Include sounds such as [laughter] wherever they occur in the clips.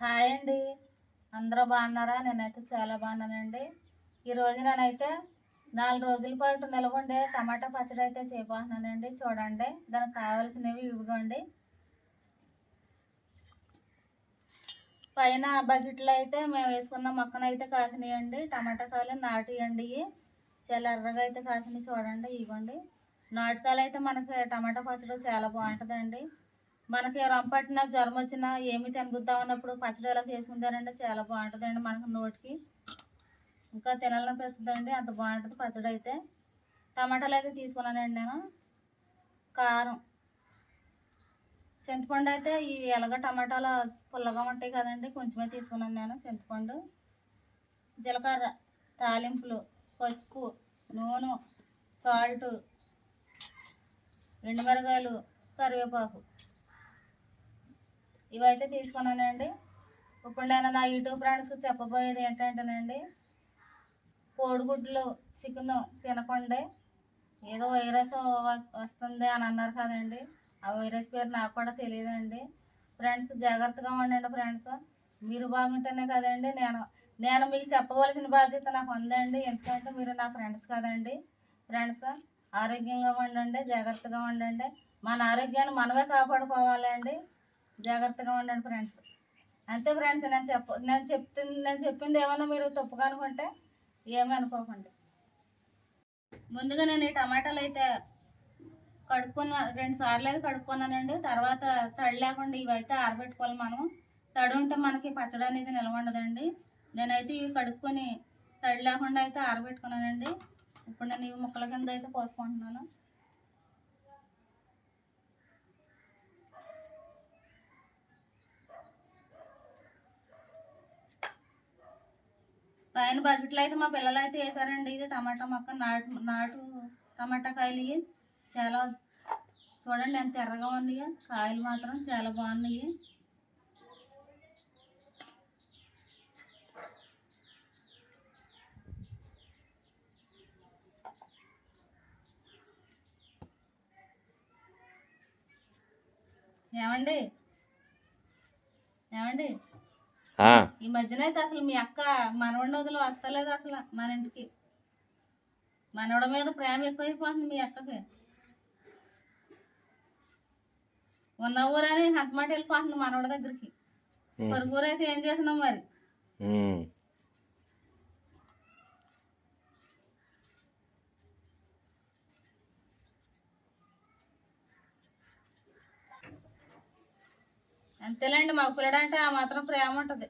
Hi అండి. అందరూ బాగున్నారా? నేనైతే చాలా బాగున్నానండి. ఈరోజు నేనైతే నాలుగు రోజుల పాటు నిలవండే. టమాటా పచ్చడి అయితే చేయబోతున్నానండి. చూడండి దానికి కావాల్సినవి ఇవిగోండి పైన బకెట్లో అయితే మేము వేసుకున్న మొక్కనైతే అయితే కాసినాయండి. టమాటా కాయలు నాటియండి. చాలా ఎర్రగా అయితే కాసినాయి. చూడండి ఇవ్వండి. నాటుకాయలు అయితే మనకి టమాటా పచ్చడి చాలా బాగుంటుందండి. మనకి రంపట్టిన జ్వరం వచ్చినా ఏమి తినబుద్దాం అన్నప్పుడు పచ్చడి ఎలా చేసుకుంటారంటే చాలా బాగుంటుందండి మనకు నోటికి. ఇంకా తినాలనిపిస్తుందండి అంత బాగుంటుంది పచ్చడి అయితే టమాటాలు అయితే తీసుకున్నానండి నేను. కారం. చింతపండు అయితే ఈ ఎలాగ టమాటాలు పుల్లగా ఉంటాయి కదండి కొంచెమే తీసుకున్నాను నేను చింతపండు. జీలకర్ర తాలింపులు పసుపు నూనె సాల్ట్ ఎండుమిరగాయలు కరివేపాకు. ఇవైతే తీసుకున్నానండి. ఇప్పుడు నేను నా యూట్యూబ్ ఫ్రెండ్స్ చెప్పబోయేది ఏంటంటేనండి కోడిగుడ్లు చికెన్ తినకండి ఏదో వైరస్ వస్తుంది అని అన్నారు కదండి. ఆ వైరస్ పేరు నాకు కూడా తెలియదండి. ఫ్రెండ్స్ జాగ్రత్తగా ఉండండి ఫ్రెండ్స్. మీరు బాగుంటేనే కదండి. నేను నేను మీకు చెప్పవలసిన బాధ్యత నాకు ఉందండి. ఎందుకంటే మీరు నా ఫ్రెండ్స్ కదండి. ఫ్రెండ్స్ ఆరోగ్యంగా ఉండండి జాగ్రత్తగా ఉండండి. మన ఆరోగ్యాన్ని మనమే కాపాడుకోవాలండి. జాగ్రత్తగా ఉండండి ఫ్రెండ్స్ అంతే ఫ్రెండ్స్ నేను చెప్ప నేను చెప్తుంది నేను చెప్పింది ఏమన్నా మీరు తప్పుగా అనుకుంటే ఏమీ అనుకోకండి. ముందుగా నేను ఈ టమాటాలు అయితే కడుక్కున్న రెండు సార్లు అయితే కడుక్కున్నానండి. తర్వాత తడి లేకుండా ఇవైతే ఆరబెట్టుకోవాలి మనం తడి ఉంటే మనకి పచ్చడి అనేది నిలబడదండి నేనైతే ఇవి కడుక్కొని తడి లేకుండా అయితే ఆరబెట్టుకున్నానండి. ఇప్పుడు నేను ఇవి ముక్కల కింద అయితే పోసుకుంటున్నాను. పైన బకెట్లో అయితే మా పిల్లలు అయితే వేసారండి ఇది టమాటా మొక్క నాటు నాటు టమాటా కాయలు ఇవి చాలా చూడండి ఎంత ఎర్రగా ఉన్నాయి. కాయలు మాత్రం చాలా బాగున్నాయి. ఏమండి? ఏమండి? ఈ మధ్యన అయితే అసలు మీ అక్క మనవడి వదిలి వస్తలేదు అసలు మన ఇంటికి. మనవడ మీద ప్రేమ ఎక్కువైపోతుంది మీ అక్కకి. ఉన్న ఊరని హతమాట వెళ్ళిపోతుంది మనవడి దగ్గరికి. ఉమ్, పొరుగు ఊరు అయితే ఏం చేసినాం మరి? అంతేలేండి మా పిల్లడంటే ఆ మాత్రం ప్రేమ ఉంటుంది.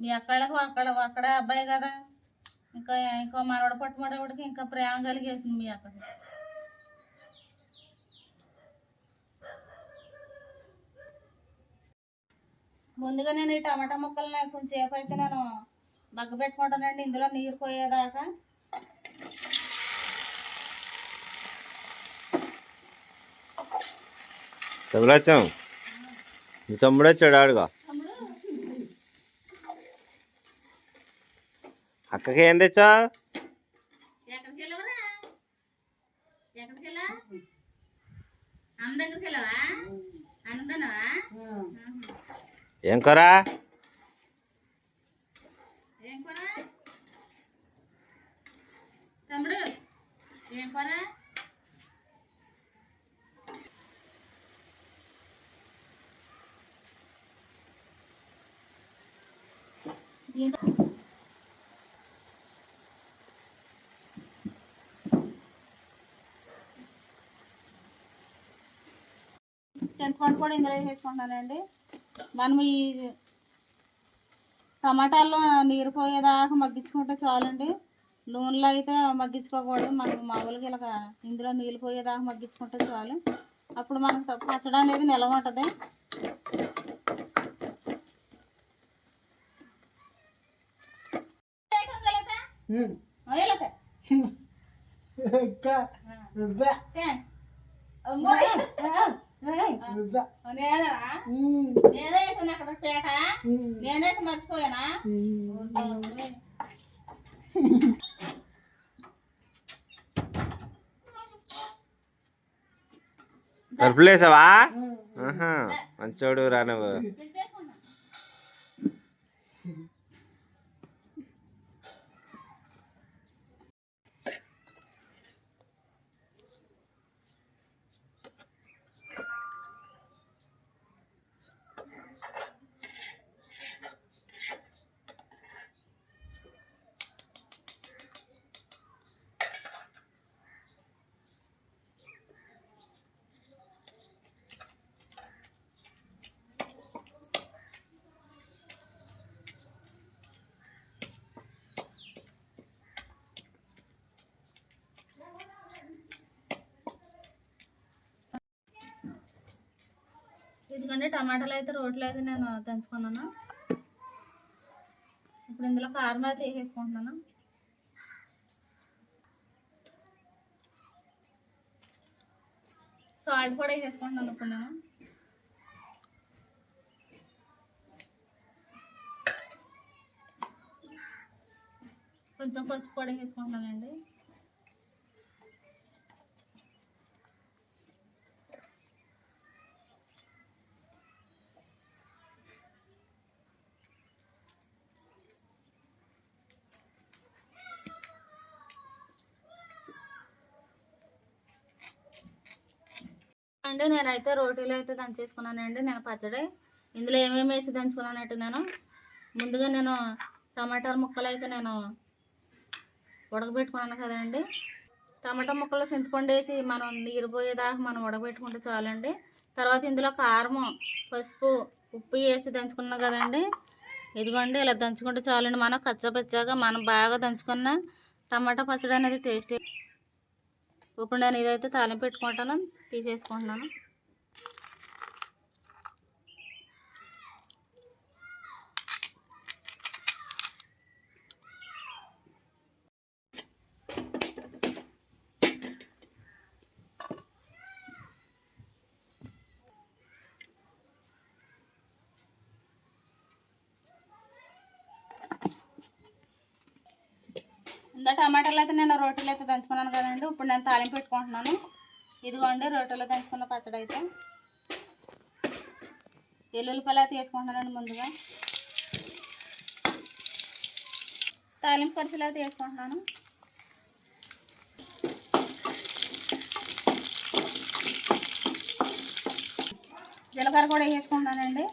మీ అక్కడకు అక్కడ అక్కడ అబ్బాయి కదా ఇంకా ఇంకో మనవడ పట్టుమడవాడికి ఇంకా ప్రేమ కలిగేసింది మీ అక్కకి. ముందుగా నేను ఈ టమాటా ముక్కల్ని కొంచెం సేపు అయితే నేను బగ్గ పెట్టుకుంటానండి ఇందులో నీరు పోయేదాకా. శుభలక్ష్యం తమ్ముడు తమ్ముడు అక్కకి ఏం తెచ్చా? ఎక్కడికి వెళ్ళవరా ఎక్కడికి వెళ్ళా అమ్మ దగ్గరికి వెళ్ళవా అన్నదానవా ఏం కూర ఏం కూర తమ్ముడు ఏం కూర చింతపండు కూడా ఇందులో వేసుకుంటానండి మనం ఈ టమాటాల్లో నీరు పోయేదాకా మగ్గించుకుంటే చాలండి. నూనెలో అయితే మగ్గించుకోకూడదు. మనం మామూలుగా ఇలాగ ఇందులో నీళ్ళు పోయేదాకా మగ్గించుకుంటే చాలు. అప్పుడు మనకు త- పచ్చడి అనేది నిలవ ఉంటుంది. థ్యాంక్స్ అమ్మో నేనా నేనే అక్కడ పేట? మర్చిపోయానా? మంచోడు రా నువ్వు. ఇదిగోండి టమాటాలు అయితే రోట్లో అయితే నేను దంచుకున్నాను. ఇప్పుడు ఇందులో కారం అయితే వేసేసుకుంటున్నాను. సాల్ట్ కూడా వేసేసుకుంటున్నాను ఇప్పుడు నేను. కొంచెం పసుపు కూడా వేసుకుంటున్నానండి. అండి నేనైతే రోటీలు అయితే దంచేసుకున్నానండి. నేను పచ్చడి ఇందులో ఏమేమి వేసి దంచుకున్నానంటే నేను ముందుగా నేను టమాటాల ముక్కలు అయితే నేను ఉడకబెట్టుకున్నాను కదండి. టమాటా ముక్కలు చింతపండు వేసి మనం నీరు పోయేదాకా మనం ఉడకబెట్టుకుంటే చాలండి. తర్వాత ఇందులో కారం పసుపు ఉప్పు వేసి దంచుకున్నాం కదండి. ఇదిగోండి ఇలా దంచుకుంటే చాలండి. మనం కచ్చపచ్చాగా మనం బాగా దంచుకున్న టమాటా పచ్చడి అనేది టేస్టీ ఇప్పుడు నేను ఇదైతే తాలింపు పెట్టుకుంటాను తీసేసుకుంటున్నాను. ఇందా టమాటాలు అయితే నేను రోటీలు అయితే దంచుకున్నాను కదండి. ఇప్పుడు నేను తాలింపు పెట్టుకుంటున్నాను. ఇదిగోండి రోటీలో దంచుకున్న పచ్చడి అయితే. ఎల్లుల్లిపాయలు అయితే వేసుకుంటున్నానండి ముందుగా. తాలింపు ఖర్చులు అయితే వేసుకుంటున్నాను. జీలకర్ర కూడా వేసుకుంటానండి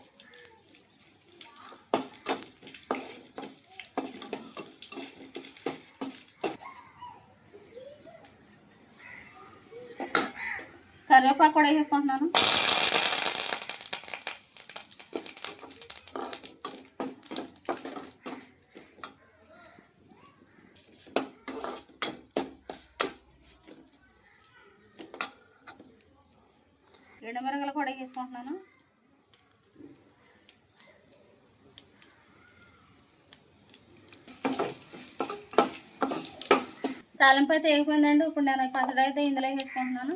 కరివేపాకు కూడా వేసేసుకుంటున్నాను. ఎండుమిరగలు కూడా వేసుకుంటున్నాను తాలింపు అయితే వేగిపోయిందండి ఇప్పుడు నేను పచ్చడి అయితే ఇందులో వేసుకుంటున్నాను.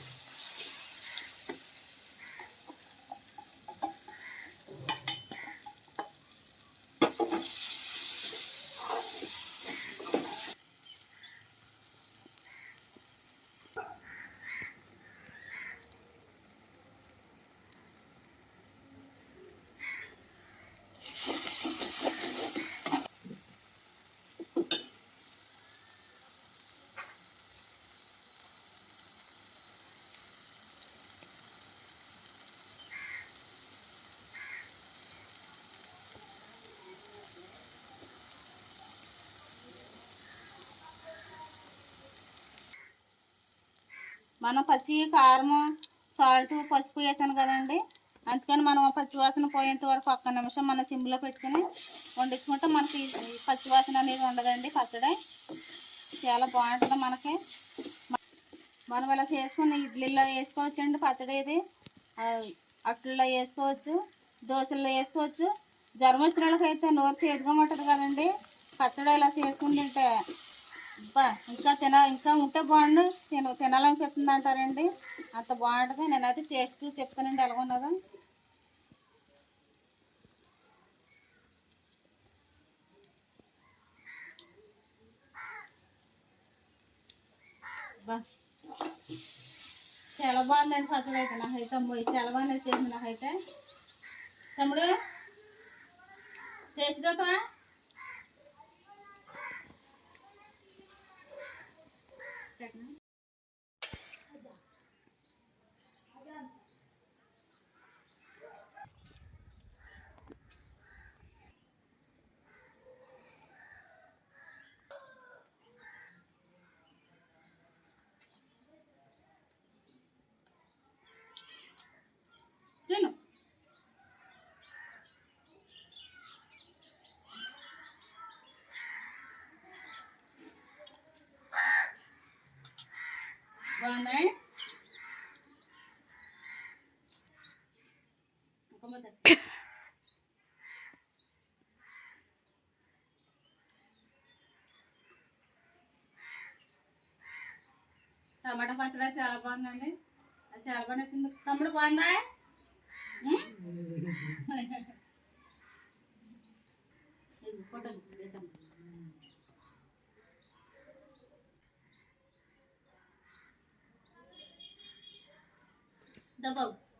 మనం పచ్చి కారం సాల్ట్ పసుపు వేసాను కదండి. అందుకని మనం పచ్చివాసన పోయేంత వరకు ఒక్క నిమిషం మన సిమ్లో పెట్టుకుని వండించుకుంటే మనకి పచ్చివాసన అనేది ఉండదండి పచ్చడి. చాలా బాగుంటుంది మనకి. మనం ఇలా చేసుకుని ఇడ్లీలో వేసుకోవచ్చండి పచ్చడి ఇది. అట్లలో వేసుకోవచ్చు దోశల్లో వేసుకోవచ్చు. జ్వరం వచ్చిన వాళ్ళకైతే నోరు చేదుగా ఉంటుంది కదండి. పచ్చడి ఇలా చేసుకుని తింటే అబ్బా ఇంకా తిన ఇంకా ఉంటే బాగుండు. తిన తినాలనిపిస్తుంది అంటారండి. అంత బాగుంటుంది. అది టేస్ట్ చెప్తానండి ఎలా ఉన్నదో. చాలా బాగుందండి పచ్చడి అయితే నాకైతే అమ్మాయి చాలా బాగా నచ్చేసింది నాకైతే తమ్ముడు టేస్ట్ చూద్దామా తిను ముద్ద. టమాటా పచ్చడి చాలా బాగుందండి. అది చాలా బాగా నచ్చింది. తమ్ముడు బాగుందా? [laughs] [laughs] Photo the vote.